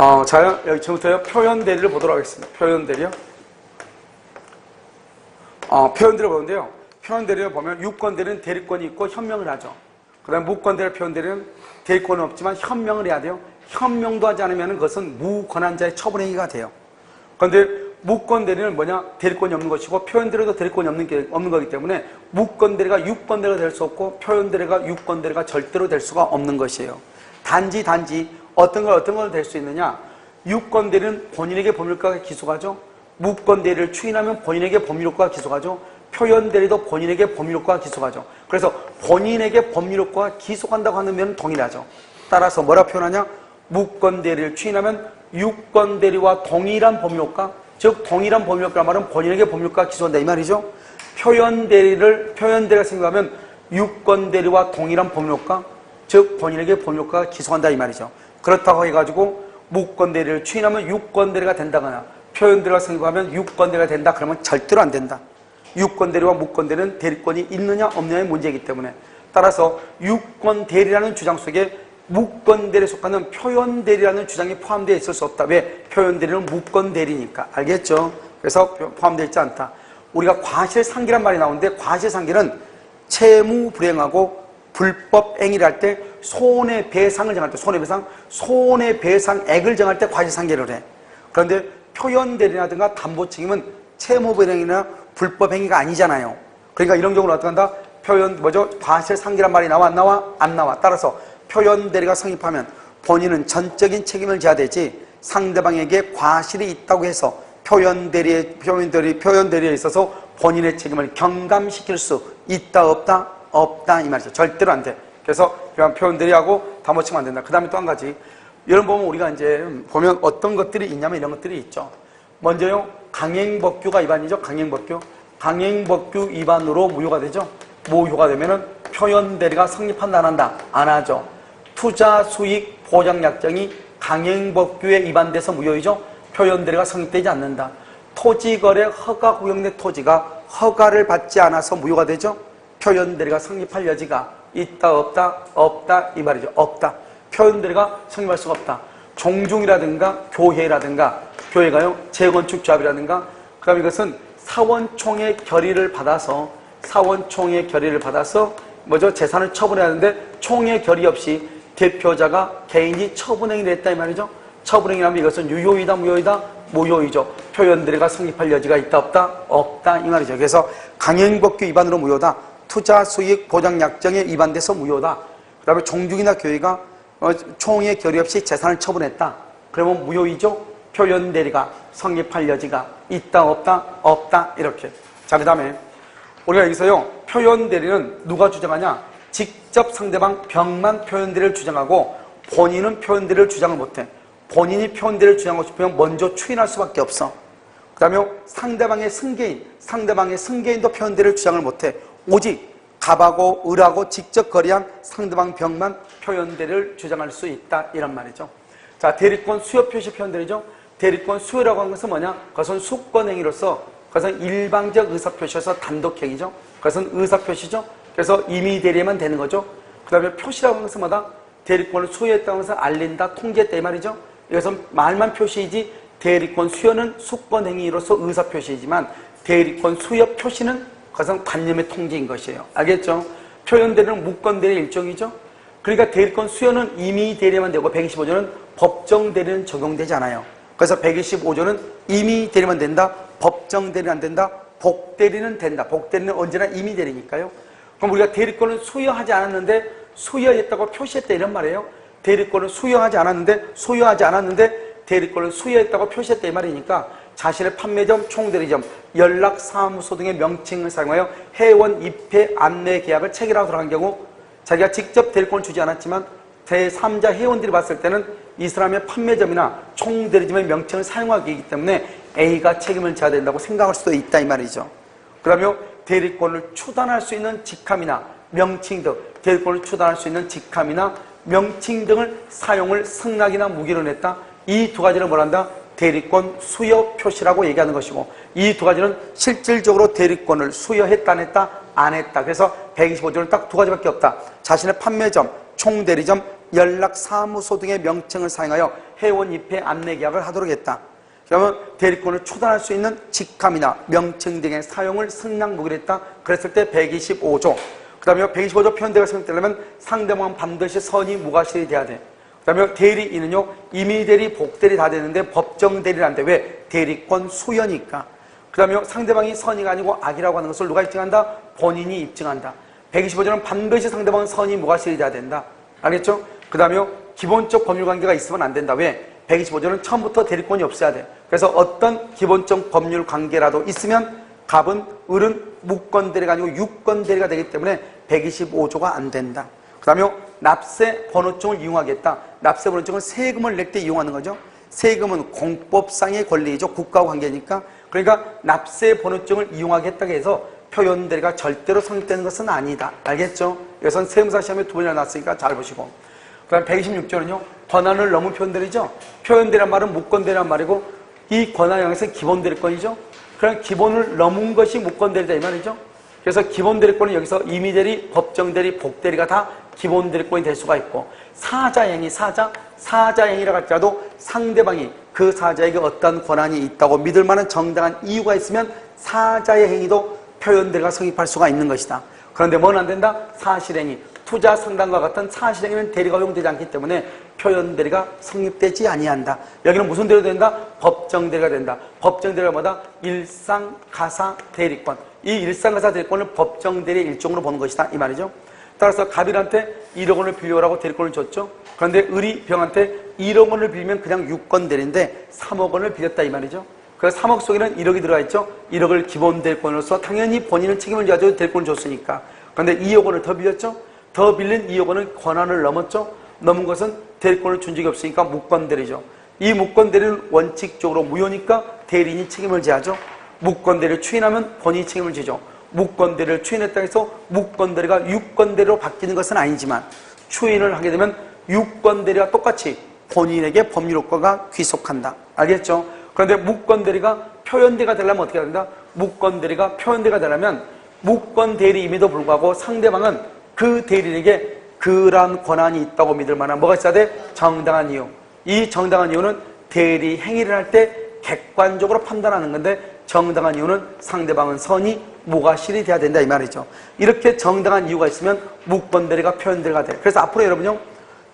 어, 자, 여기 지금부터 표현 대리를 보도록 하겠습니다. 표현 대리요. 어, 표현 대리를 보는데요. 표현 대리를 보면 유권 대리는 대리권이 있고 현명을 하죠. 그 다음에 무권 대리 표현 대리는 대리권은 없지만 현명을 해야 돼요. 현명도 하지 않으면 그것은 무권한자의 처분 행위가 돼요. 그런데 무권 대리는 뭐냐? 대리권이 없는 것이고 표현 대리도 대리권이 없는 게 없는 거기 때문에 무권 대리가 유권 대리가 될 수 없고 표현 대리가 유권 대리가 절대로 될 수가 없는 것이에요. 단지 단지 어떤 걸 어떤 걸 될 수 있느냐? 유권 대리는 본인에게 법률가가 기소하죠. 무권 대리를 추인하면 본인에게 법률가가 기소하죠. 표현 대리도 본인에게 법률가가 기소하죠. 그래서 본인에게 법률가가 기소한다고 하는 면은 동일하죠. 따라서 뭐라 표현하냐? 무권 대리를 추인하면 유권 대리와 동일한 법률가, 즉 동일한 법률가 말은 본인에게 법률가 기소한다 이 말이죠. 표현 대리를 표현 대리가 생각하면 유권 대리와 동일한 법률가, 즉 본인에게 법률가가 기소한다 이 말이죠. 그렇다고 해가지고 무권 대리를 추인하면 유권 대리가 된다거나 표현 대리가 생각하면 유권 대리가 된다 그러면 절대로 안 된다. 유권 대리와 무권 대리는 대리권이 있느냐 없느냐의 문제이기 때문에 따라서 유권 대리라는 주장 속에 무권 대리에 속하는 표현 대리라는 주장이 포함되어 있을 수 없다. 왜? 표현 대리는 무권 대리니까. 알겠죠? 그래서 포함되어 있지 않다. 우리가 과실상기란 말이 나오는데 과실상기는 채무 불행하고 불법 행위를 할 때 손해배상을 정할 때 손해배상 손해배상액을 정할 때 과실상계를 해. 그런데 표현대리라든가 담보책임은 채무불행이나 불법 행위가 아니잖아요. 그러니까 이런 경우는 어떻게 한다? 표현 뭐죠? 과실상계란 말이 나와 안 나와? 안 나와. 따라서 표현대리가 성립하면 본인은 전적인 책임을 져야 되지 상대방에게 과실이 있다고 해서 표현대리에 표현대리 표현대리에 있어서 본인의 책임을 경감시킬 수 있다 없다 없다 이 말이죠. 절대로 안 돼. 그래서 그냥 표현대리하고 담보치면 안 된다. 그 다음에 또 한 가지. 이런 보면 우리가 이제 보면 어떤 것들이 있냐면 이런 것들이 있죠. 먼저요. 강행법규가 위반이죠. 강행법규. 강행법규 위반으로 무효가 되죠. 무효가 되면은 표현대리가 성립한다 안 한다? 안 하죠. 투자 수익 보장 약정이 강행법규에 위반돼서 무효이죠. 표현대리가 성립되지 않는다. 토지거래 허가 구역내 토지가 허가를 받지 않아서 무효가 되죠. 표현대리가 성립할 여지가 있다 없다 없다 이 말이죠. 없다. 표현대리가 성립할 수가 없다. 종중이라든가 교회라든가 교회가요 재건축 조합이라든가 그다음 이것은 사원총의 결의를 받아서 사원총의 결의를 받아서 뭐죠 재산을 처분해야 하는데 총의 결의 없이 대표자가 개인이 처분행위를 했다 이 말이죠. 처분행위라면 이것은 유효이다 무효이다 무효이죠. 표현대리가 성립할 여지가 있다 없다 없다 이 말이죠. 그래서 강행법규 위반으로 무효다. 투자 수익 보장 약정에 위반돼서 무효다. 그 다음에 종중이나 교회가 어, 총의 결의 없이 재산을 처분했다. 그러면 무효이죠. 표현 대리가 성립할 여지가 있다 없다 없다 이렇게. 자 그 다음에 우리가 여기서요 표현 대리는 누가 주장하냐? 직접 상대방 병만 표현 대리를 주장하고 본인은 표현 대리를 주장을 못해. 본인이 표현 대리를 주장하고 싶으면 먼저 추인할 수밖에 없어. 그 다음에 상대방의 승계인, 상대방의 승계인도 표현 대리를 주장을 못해. 오직 갑하고 을하고 직접 거래한 상대방 병만 표현대를 주장할 수 있다 이런 말이죠. 자 대리권 수요 표시 표현대리죠. 대리권 수요라고 하는 것은 뭐냐? 그것은 수권행위로서 그것은 일방적 의사표시여서 단독행위죠. 그것은 의사표시죠. 그래서 임의 대리만 되는 거죠. 그 다음에 표시라고 하는 것은 뭐다? 대리권을 수요했다고 해서 알린다, 통지했다 이 말이죠. 이것은 말만 표시이지 대리권 수요는 수권행위로서 의사표시이지만 대리권 수요 표시는 그것은 관념의 통지인 것이에요. 알겠죠? 표현대리는 무권대리 일종이죠. 그러니까 대리권 수요는 임의 대리만 되고 125조는 법정 대리는 적용되지 않아요. 그래서 125조는 임의 대리만 된다. 법정 대리는 안 된다. 복 대리는 된다. 복 대리는 언제나 임의 대리니까요. 그럼 우리가 대리권을 수여하지 않았는데 수여했다고 표시했다 이런 말이에요. 대리권을 수여하지 않았는데 수여하지 않았는데 대리권을 수여했다고 표시했다 이 말이니까 자신의 판매점, 총대리점, 연락사무소 등의 명칭을 사용하여 회원 입회 안내 계약을 체결하고 들어간 경우 자기가 직접 대리권을 주지 않았지만 제3자 회원들이 봤을 때는 이 사람의 판매점이나 총대리점의 명칭을 사용하기 때문에 A가 책임을 져야 된다고 생각할 수도 있다 이 말이죠. 그러면 대리권을 추단할 수 있는 직함이나 명칭 등 대리권을 추단할 수 있는 직함이나 명칭 등을 사용을 승낙이나 무기로 냈다. 이 두 가지를 뭐란다? 대리권 수여 표시라고 얘기하는 것이고 이 두 가지는 실질적으로 대리권을 수여했다 안 했다 안 했다. 그래서 125조는 딱 두 가지밖에 없다. 자신의 판매점, 총대리점, 연락사무소 등의 명칭을 사용하여 회원 입회 안내 계약을 하도록 했다. 그러면 대리권을 초단할 수 있는 직함이나 명칭 등의 사용을 승낙무기로 했다. 그랬을 때 125조. 그 다음에 125조 표현대가 성립되려면 상대방은 반드시 선의 무과실이 돼야 돼. 그 다음에 대리인은요, 임의 대리, 복대리 다 되는데 법정 대리란데 왜? 대리권 수여니까. 그 다음에 상대방이 선의가 아니고 악이라고 하는 것을 누가 입증한다? 본인이 입증한다. 125조는 반드시 상대방은 선의 무과실이 돼야 된다. 알겠죠? 그 다음에 기본적 법률관계가 있으면 안 된다. 왜? 125조는 처음부터 대리권이 없어야 돼. 그래서 어떤 기본적 법률 관계라도 있으면 갑은 을은 무권 대리가 아니고 유권 대리가 되기 때문에 125조가 안 된다. 그 다음에 납세 번호증을 이용하겠다. 납세 번호증은 세금을 낼 때 이용하는 거죠. 세금은 공법상의 권리이죠. 국가와 관계니까. 그러니까 납세 번호증을 이용하겠다고 해서 표현 대리가 절대로 성립되는 것은 아니다. 알겠죠? 여기선 세무사 시험에 두 번이나 났으니까 잘 보시고. 그 다음 126조는요. 권한을 넘은 표현들이죠. 표현대란 말은 무권대란 말이고 이 권한 양에서 기본대리권이죠. 그럼 기본을 넘은 것이 무권대리다 이 말이죠. 그래서 기본 대리권은 여기서 임의 대리, 법정 대리, 복 대리가 다 기본 대리권이 될 수가 있고 사자행위, 사자, 사자행위라 할지라도 상대방이 그 사자에게 어떤 권한이 있다고 믿을 만한 정당한 이유가 있으면 사자의 행위도 표현대리가 성립할 수가 있는 것이다. 그런데 뭐는 안 된다? 사실행위. 투자 상담과 같은 사실행위는 대리가 허용되지 않기 때문에 표현 대리가 성립되지 아니한다. 여기는 무슨 대리가 된다? 법정 대리가 된다. 법정 대리가 뭐다? 일상 가사 대리권. 이 일상 가사 대리권을 법정 대리 일종으로 보는 것이다 이 말이죠. 따라서 갑일한테 1억 원을 빌려오라고 대리권을 줬죠. 그런데 을이 병한테 1억 원을 빌면 그냥 6건 대리인데 3억 원을 빌렸다 이 말이죠. 그 3억 속에는 1억이 들어가 있죠. 1억을 기본 대리권으로서 당연히 본인은 책임을 져야죠. 대리권을 줬으니까. 그런데 2억 원을 더 빌렸죠. 더 빌린 2억 원은 권한을 넘었죠. 넘은 것은 대리권을 준 적이 없으니까 무권 대리죠. 이 무권 대리는 원칙적으로 무효니까 대리인이 책임을 져야죠. 무권대리를 추인하면 본인이 책임을 지죠. 무권대리를 추인했다 해서 무권대리가 유권대리로 바뀌는 것은 아니지만 추인을 하게 되면 유권대리와 똑같이 본인에게 법률효과가 귀속한다. 알겠죠? 그런데 무권대리가 표현대가 되려면 어떻게 해야 된다? 무권대리가 표현대가 되려면 무권대리임에도 불구하고 상대방은 그 대리인에게 그러한 권한이 있다고 믿을 만한 뭐가 있어야 돼? 정당한 이유. 이 정당한 이유는 대리 행위를 할 때 객관적으로 판단하는 건데 정당한 이유는 상대방은 선이 무과실이 돼야 된다 이 말이죠. 이렇게 정당한 이유가 있으면 무권대리가 표현대리가 돼. 그래서 앞으로 여러분요.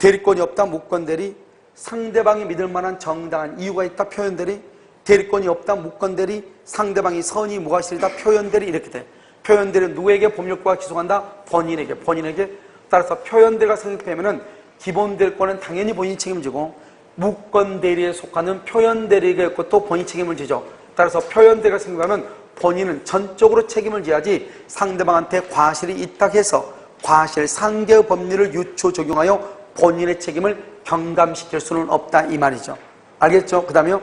대리권이 없다 무권대리 상대방이 믿을 만한 정당한 이유가 있다 표현대리 대리권이 없다 무권대리 상대방이 선이 무과실이다 표현대리 이렇게 돼. 표현대리는 누구에게 법률과가 기소한다? 본인에게 본인에게 따라서 표현대리가 성립되면은 기본 대리권은 당연히 본인이 책임지고 무권대리에 속하는 표현대리가 있고 또 본인이 책임을 지죠. 따라서 표현대리가 생기면 본인은 전적으로 책임을 져야지 상대방한테 과실이 있다 해서 과실 상계 법률을 유추 적용하여 본인의 책임을 경감시킬 수는 없다 이 말이죠. 알겠죠? 그 다음에요.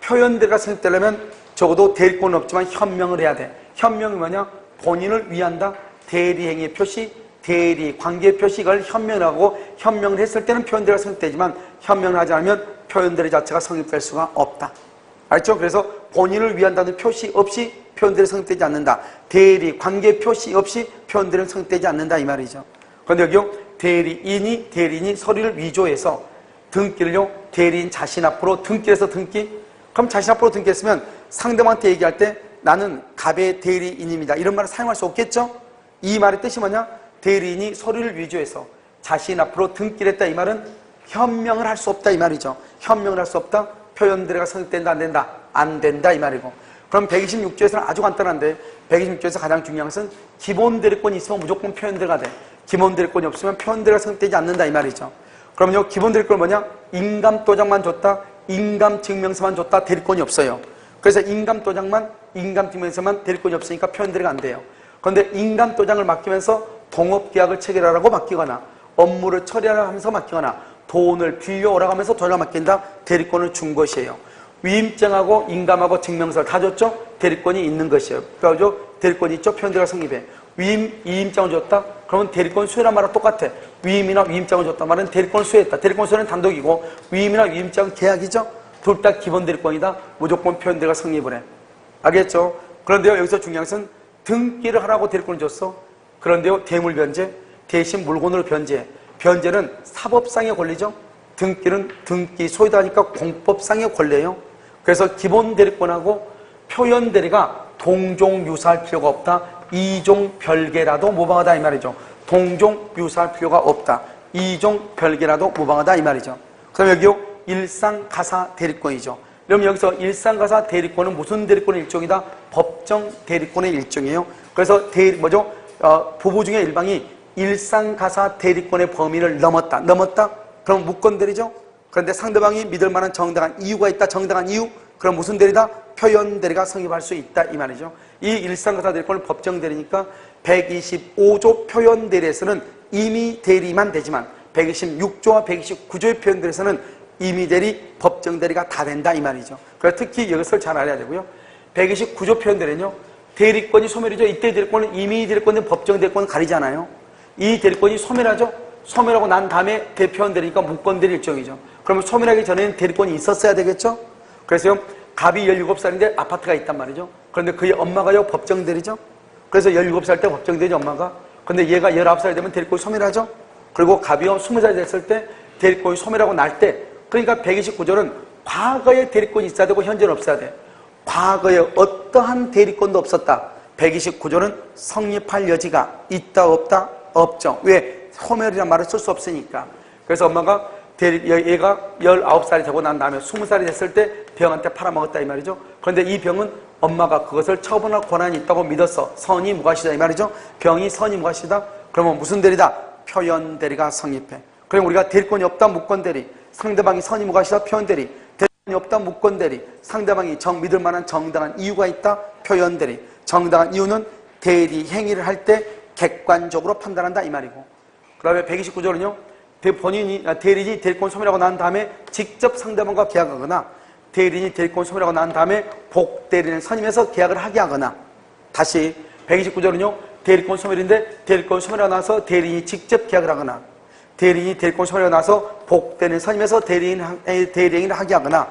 표현대리가 성립되려면 적어도 대리권은 없지만 현명을 해야 돼. 현명이 뭐냐? 본인을 위한다. 대리행위 표시, 대리 관계 표시를 현명하고 현명을 했을 때는 표현대리가 성립되지만 현명을 하지 않으면 표현대리 자체가 성립될 수가 없다. 알죠? 그래서 본인을 위한다는 표시 없이 표현대리 성립되지 않는다. 대리 관계 표시 없이 표현대리는 성립되지 않는다 이 말이죠. 그런데 여기요 대리인이 대리인이 서류를 위조해서 등기를요 대리인 자신 앞으로 등기해서 등기 그럼 자신 앞으로 등기했으면 상대방한테 얘기할 때 나는 갑의 대리인입니다. 이런 말을 사용할 수 없겠죠? 이 말의 뜻이 뭐냐? 대리인이 서류를 위조해서 자신 앞으로 등기를 했다. 이 말은 현명을 할 수 없다. 이 말이죠. 현명을 할 수 없다. 표현대리가 성립된다. 안 된다. 안 된다. 이 말이고. 그럼 126조에서는 아주 간단한데 126조에서 가장 중요한 것은 기본 대리권이 있으면 무조건 표현대리가 돼. 기본 대리권이 없으면 표현대리가 성립되지 않는다. 이 말이죠. 그러면요. 기본 대리권 뭐냐? 인감 도장만 줬다. 인감 증명서만 줬다. 대리권이 없어요. 그래서 인감 도장만 인감 증명서만 대리권이 없으니까 표현대리가 안 돼요. 그런데 인감 도장을 맡기면서 동업 계약을 체결하라고 맡기거나 업무를 처리하라 하면서 맡기거나 돈을 빌려오라고 하면서 돈을 맡긴다. 대리권을 준 것이에요. 위임장하고 인감하고 증명서를 다 줬죠? 대리권이 있는 것이에요. 그래서 대리권이 있죠? 표현대리가 성립해. 위임, 이임장을 줬다? 그러면 대리권 수혜란 말은 똑같아. 위임이나 위임장을 줬다 말은 대리권을 수혜했다. 대리권 수혜는 단독이고 위임이나 위임장은 계약이죠? 둘 다 기본 대리권이다. 무조건 표현대리가 성립을 해. 알겠죠? 그런데요, 여기서 중요한 것은 등기를 하라고 대리권을 줬어. 그런데요, 대물 변제, 대신 물건으로 변제. 변제는 사법상의 권리죠. 등기는 등기 소유다 하니까 공법상의 권리예요. 그래서 기본 대리권하고 표현 대리가 동종 유사할 필요가 없다. 이종 별개라도 무방하다 이 말이죠. 동종 유사할 필요가 없다. 이종 별개라도 무방하다 이 말이죠. 그다음 여기요 일상 가사 대리권이죠. 그럼 여기서 일상 가사 대리권은 무슨 대리권의 일종이다? 법정 대리권의 일종이에요. 그래서 대리 뭐죠? 어, 부부 중에 일방이 일상 가사 대리권의 범위를 넘었다. 넘었다? 그럼 무권 대리죠? 그런데 상대방이 믿을 만한 정당한 이유가 있다. 정당한 이유? 그럼 무슨 대리다? 표현 대리가 성립할 수 있다 이 말이죠. 이 일상가사 대리권을 법정 대리니까 125조 표현 대리에서는 임의 대리만 되지만 126조와 129조의 표현 대리에서는 임의 대리, 법정 대리가 다 된다 이 말이죠. 그래서 특히 이것을 잘 알아야 되고요. 129조 표현 대리는요. 대리권이 소멸이죠. 이때 대리권은 임의 대리권은 법정 대리권은 가리잖아요. 이 대리권이 소멸하죠. 소멸하고 난 다음에 대표원 무권 대리 일정이죠. 그러면 소멸하기 전에는 대리권이 있었어야 되겠죠. 그래서요. 갑이 17살인데 아파트가 있단 말이죠. 그런데 그의 엄마가요 법정 대리죠. 그래서 17살 때 법정 대리 엄마가. 근데 얘가 19살 되면 대리권이 소멸하죠. 그리고 갑이요 20살 됐을 때 대리권이 소멸하고 날 때 그러니까 129조는 과거에 대리권이 있어야 되고 현재는 없어야 돼. 과거에 어떠한 대리권도 없었다. 129조는 성립할 여지가 있다 없다 없죠. 왜? 소멸이란 말을 쓸 수 없으니까. 그래서 엄마가 얘가 19살이 되고 난 다음에 20살이 됐을 때 병한테 팔아먹었다 이 말이죠. 그런데 이 병은 엄마가 그것을 처분할 권한이 있다고 믿었어. 선이 무과시다 이 말이죠. 병이 선이 무과시다. 그러면 무슨 대리다? 표현 대리가 성립해. 그럼 우리가 대리권이 없다 무권 대리. 상대방이 선이 무과시다 표현 대리. 대리권이 없다 무권 대리. 상대방이 정 믿을 만한 정당한 이유가 있다 표현 대리. 정당한 이유는 대리 행위를 할 때 객관적으로 판단한다 이 말이고. 그 다음에 129조는요. 본인이 아, 대리인이 대리권 소멸하고 난 다음에 직접 상대방과 계약하거나 대리인이 대리권 소멸하고 난 다음에 복대리인을 선임해서 계약을 하게 하거나 다시 129조는요. 대리권 소멸인데 대리권 소멸하고 나서 대리인이 직접 계약을 하거나 대리인이 대리권 소멸하고 나서 복대리인을 선임해서 대리인 대리인을 하게 하거나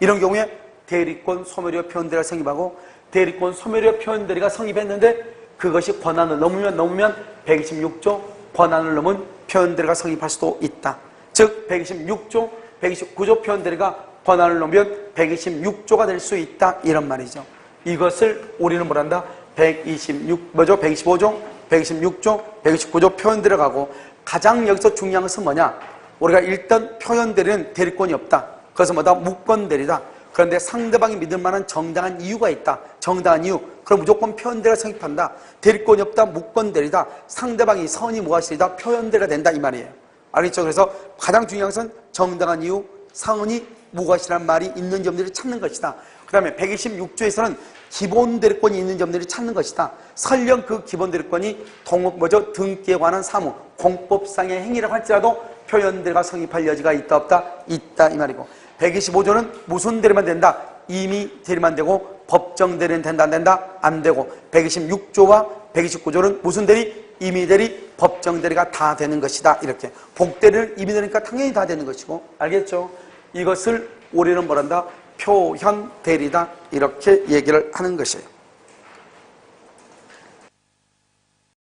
이런 경우에 대리권 소멸이어 표현대리가 성립하고 대리권 소멸이어 표현대리가 성립했는데 그것이 권한을 넘으면 넘으면 126조 권한을 넘은 표현대리가 성립할 수도 있다. 즉 126조, 129조 표현대리가 권한을 넘으면 126조가 될 수 있다 이런 말이죠. 이것을 우리는 뭐란다? 126 뭐죠? 125조, 126조, 129조 표현 들어가고 가장 여기서 중요한 것은 뭐냐? 우리가 일단 표현 대리는 대리권이 없다. 그래서 뭐다? 무권 대리다. 그런데 상대방이 믿을 만한 정당한 이유가 있다. 정당한 이유. 그럼 무조건 표현대리가 성립한다. 대리권이 없다. 무권 대리다. 상대방이 선이 무과실이다. 표현대리가 된다. 이 말이에요. 알겠죠? 그래서 가장 중요한 것은 정당한 이유, 상언이 무과실한 말이 있는 점들을 찾는 것이다. 그 다음에 126조에서는 기본 대리권이 있는 점들을 찾는 것이다. 설령 그 기본 대리권이 동업, 뭐죠? 등기에 관한 사무, 공법상의 행위라고 할지라도 표현대리가 성립할 여지가 있다 없다? 있다 이 말이고 125조는 무슨 대리만 된다? 이미 대리만 되고 법정 대리는 된다 안 된다? 안 되고 126조와 129조는 무슨 대리? 이미 대리, 법정 대리가 다 되는 것이다. 이렇게 복대리를 이미 되니까 당연히 다 되는 것이고 알겠죠? 이것을 우리는 뭐란다? 표현 대리다 이렇게 얘기를 하는 것이에요.